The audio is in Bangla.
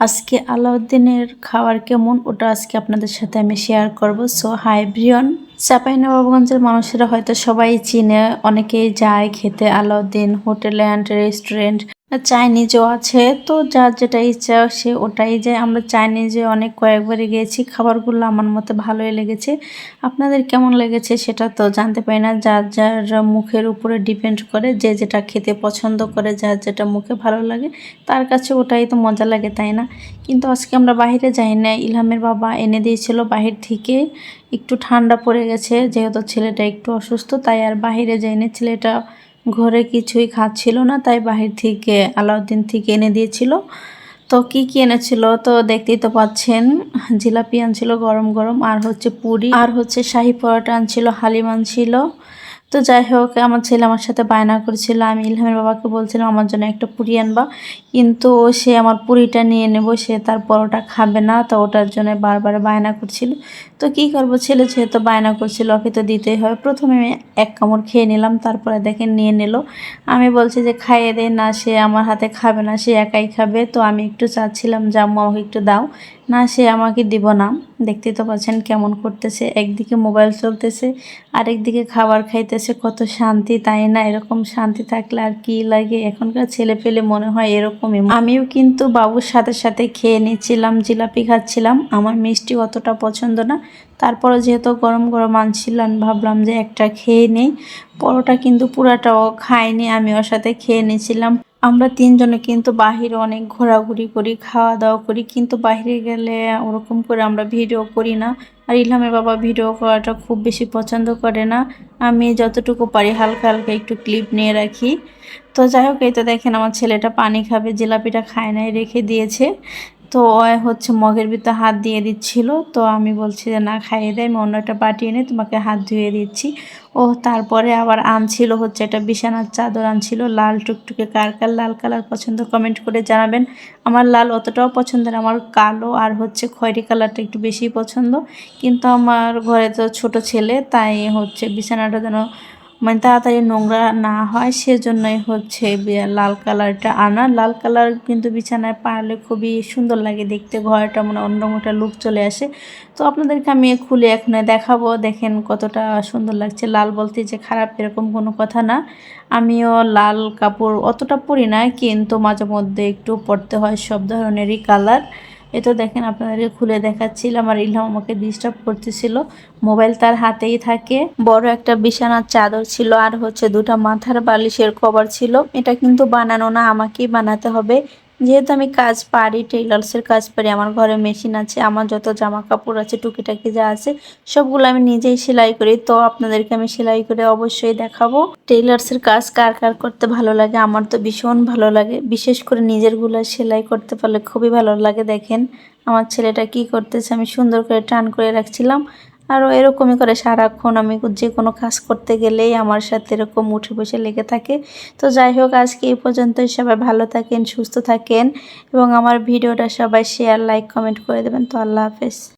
আজকে আলাউদ্দিনের খাবার কেমন? ওটা আজকে আপনাদের সাথে আমি শেয়ার করব। সো হাই ব্রিয়ন মানুষেরা হয়তো সবাই চিনে, অনেকেই যায় খেতে আলাউদ্দিন হোটেল অ্যান্ড রেস্টুরেন্ট চাইনিজও আছে, তো যার যেটা ইচ্ছা সে ওটাই যায় আমরা চাইনিজে অনেক কয়েকবারই গিয়েছি, খাবারগুলো আমার মতে ভালোই লেগেছে। আপনাদের কেমন লেগেছে সেটা তো জানতে পারি না, যার যার মুখের উপরে ডিপেন্ড করে, যে যেটা খেতে পছন্দ করে, যার যেটা মুখে ভালো লাগে, তার কাছে ওটাই তো মজা লাগে, তাই না? কিন্তু আজকে আমরা বাইরে যাই না ইলহামের বাবা এনে দিয়েছিল বাহির থেকে, একটু ঠান্ডা পড়ে গেছে, যেহেতু ছেলেটা একটু অসুস্থ, তাই আর বাইরে যাইনি ছেলেটা ঘরে কিছুই খাচ্ছিল না, তাই বাহির থেকে আলাউদ্দিন থেকে এনে দিয়েছিল। তো কি কি এনেছিল তো দেখতেই তো পাচ্ছেন, জিলাপি আনছিল গরম গরম, আর হচ্ছে পুরি, আর হচ্ছে শাহি পরোটা আনছিল, হালিম আনছিল। তো যাই হোক, আমার ছেলে আমার সাথে বায়না করেছিল, আমি ইলহামের বাবাকে বলছিলাম, আমার জন্য একটা পুরি আনবা। কিন্তু সে আমার পুরিটা নিয়ে নেব, সে তার পরোটা খাবে না, তো ওটার জন্য বারবার বায়না করছিল। তো কি করব? ছেলে ছেলে তো বায়না করছিল, ওকে তো দিতেই হবে। প্রথমে আমি এক কামড় খেয়ে নিলাম, তারপরে দেখেন নিয়ে নিল। আমি বলছি যে, খাইয়ে দে, না, সে আমার হাতে খাবে না, সে একাই খাবে। তো আমি একটু চাচ্ছিলাম যে, আম্মু, আমাকে একটু দাও। না, সে আমাকে দিব না। দেখতেই তো পাচ্ছেন কেমন করতেছে। একদিকে মোবাইল চলতেছে, আরেকদিকে খাবার খাইতেছে, কত শান্তি, তাই না? এরকম শান্তি থাকলে আর কি লাগে? এখনকার ছেলে পেলে মনে হয় এরকমই। আমিও কিন্তু বাবুর সাথে সাথে খেয়ে নিচ্ছিলাম, জিলাপি খাচ্ছিলাম। আমার মিষ্টি অতটা পছন্দ না। তারপরে যেহেতু গরম গরম আনছিলাম, ভাবলাম যে একটা খেয়ে নেই। পরোটা কিন্তু পুরাটাও খাইনি, আমি ওর সাথে খেয়ে নিয়েছিলাম। আমরা তিনজনে কিন্তু বাহিরে অনেক ঘোরাঘুরি করি, খাওয়া দাওয়া করি, কিন্তু বাইরে গেলে ওরকম করে আমরা ভিডিও করি না। আর ইলহামের বাবা ভিডিও করাটা খুব বেশি পছন্দ করে না। আমি যতটুকু পারি হালকা হালকা একটু ক্লিপ নিয়ে রাখি। তো যাই হোক, এই তো দেখেন আমার ছেলেটা পানি খাবে, জিলাপিটা খায় নাই, রেখে দিয়েছে। তো ও হচ্ছে মগের ভিতরে হাত দিয়ে দিচ্ছিল। তো আমি বলছি যে, না, খাইয়ে দেয় আমি অন্য একটা বাটি এনে তোমাকে হাত ধুয়ে দিচ্ছি। ও তারপরে আবার আনছিল হচ্ছে একটা বিছানার চাদর আনছিল। লাল টুকটুকে কার কার, লাল কালার পছন্দ কমেন্ট করে জানাবেন। আমার লাল অতটাও পছন্দের আমার কালো আর হচ্ছে খয়েরি কালারটা একটু বেশি পছন্দ। কিন্তু আমার ঘরে তো ছোট ছেলে, তাই হচ্ছে বিছানাটা যেন মানে তাড়াতাড়ি নোংরা না হয়, সেজন্যই হচ্ছে লাল কালারটা আনা। লাল কালার কিন্তু বিছানায় পারলে খুবই সুন্দর লাগে দেখতে, ঘরটা মানে একটা লুক চলে আসে। তো আপনাদেরকে আমি খুলে এখন দেখাবো, দেখেন কতটা সুন্দর লাগছে। লাল বলতে যে খারাপ এরকম কোনো কথা না। আমিও লাল কাপড় অতটা পরি না, কিন্তু মাঝে মধ্যে একটু পরতে হয় সব ধরনেরই কালার। এটা দেখেন আপনাদেরকে খুলে দেখাচ্ছিলাম আর ইলহাম আমাকে ডিস্টার্ব করতেছিল। মোবাইল তার হাতেই থাকে। বড় একটা বিছানার চাদর ছিল, আর হচ্ছে দুটা মাথার বালিশের কভার ছিল। এটা কিন্তু বানানো না, আমাকেই বানাতে হবে। যেহেতু আমি কাজ পারি টেইলার্সের কাজ পারি, আমার ঘরে মেশিন আছে, আমার যত জামা কাপড় আছে, টুকিটাকি যা আছে, সবগুলো আমি নিজেই সেলাই করি। তো আপনাদেরকে আমি সেলাই করে অবশ্যই দেখাবো। টেইলার্সের কাজ কার কার করতে ভালো লাগে, আমার তো ভীষণ ভালো লাগে। বিশেষ করে নিজেরগুলো সেলাই করতে পারলে খুবই ভালো লাগে। দেখেন, আমার ছেলেটা কি করতেছে, আমি সুন্দর করে টান করে রাখছিলাম। আরও এরকমই করে সারাক্ষণ আমি যে কোনো কাজ করতে গেলেই আমার সাথে এরকম উঠে বসে লেগে থাকে। তো যাই হোক, আজকে এই পর্যন্তই সবাই ভালো থাকেন, সুস্থ থাকেন এবং আমার ভিডিওটা সবাই শেয়ার লাইক কমেন্ট করে দেবেন। তো আল্লাহ হাফেজ।